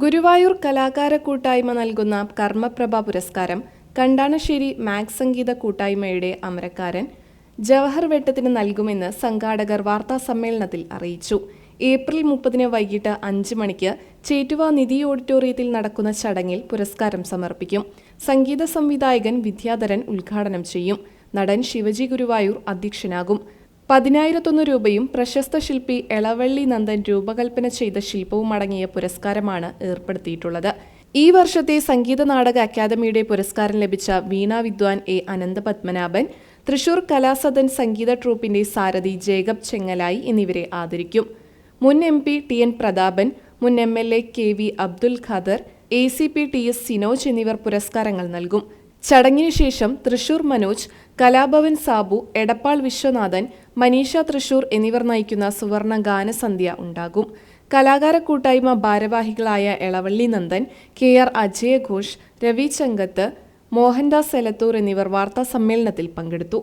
ഗുരുവായൂർ കലാകാര കൂട്ടായ്മ നൽകുന്ന കർമ്മപ്രഭ പുരസ്കാരം കണ്ടാണശ്ശേരി മാക്സ് സംഗീത കൂട്ടായ്മയുടെ അമരക്കാരൻ ജവഹർ വെട്ടത്തിന് നൽകുമെന്ന് സംഘാടകർ വാർത്താ സമ്മേളനത്തിൽ അറിയിച്ചു. ഏപ്രിൽ മുപ്പതിന് വൈകിട്ട് അഞ്ച് മണിക്ക് ചേറ്റുവ നിധി ഓഡിറ്റോറിയത്തിൽ നടക്കുന്ന ചടങ്ങിൽ പുരസ്കാരം സമർപ്പിക്കും. സംഗീത സംവിധായകൻ വിദ്യാധരൻ ഉദ്ഘാടനം ചെയ്യും. നടൻ ശിവജി ഗുരുവായൂർ അധ്യക്ഷനാകും. പതിനായിരത്തൊന്ന് രൂപയും പ്രശസ്ത ശില്പി എളവള്ളി നന്ദൻ രൂപകൽപ്പന ചെയ്ത ശില്പവും അടങ്ങിയ പുരസ്കാരമാണ് ഏർപ്പെടുത്തിയിട്ടുള്ളത്. ഈ വർഷത്തെ സംഗീത നാടക അക്കാദമിയുടെ പുരസ്കാരം ലഭിച്ച വീണ വിദ്വാൻ എ അനന്തപത്മനാഭൻ തൃശൂർ കലാസദൻ സംഗീത ട്രൂപ്പിന്റെ സാരഥി ജേക്കബ് ചെങ്ങലായി എന്നിവരെ ആദരിക്കും. മുൻ M P T N Prathapan മുൻ M L A K V Abdul Khader A C P T S Sinoj എന്നിവർ പുരസ്കാരങ്ങൾ നൽകും. ചടങ്ങിനു ശേഷം തൃശൂർ മനോജ് കലാഭവൻ സാബു എടപ്പാൾ വിശ്വനാഥൻ മനീഷ തൃശൂർ എന്നിവർ നയിക്കുന്ന സുവർണ ഗാനസന്ധ്യ ഉണ്ടാകും. കലാകാര കൂട്ടായ്മ ഭാരവാഹികളായ എളവള്ളി നന്ദൻ കെ ആർ അജയഘോഷ് രവി ചങ്കത്ത് മോഹൻദാസ് എലത്തൂർ എന്നിവർ വാർത്താ സമ്മേളനത്തിൽ പങ്കെടുത്തു.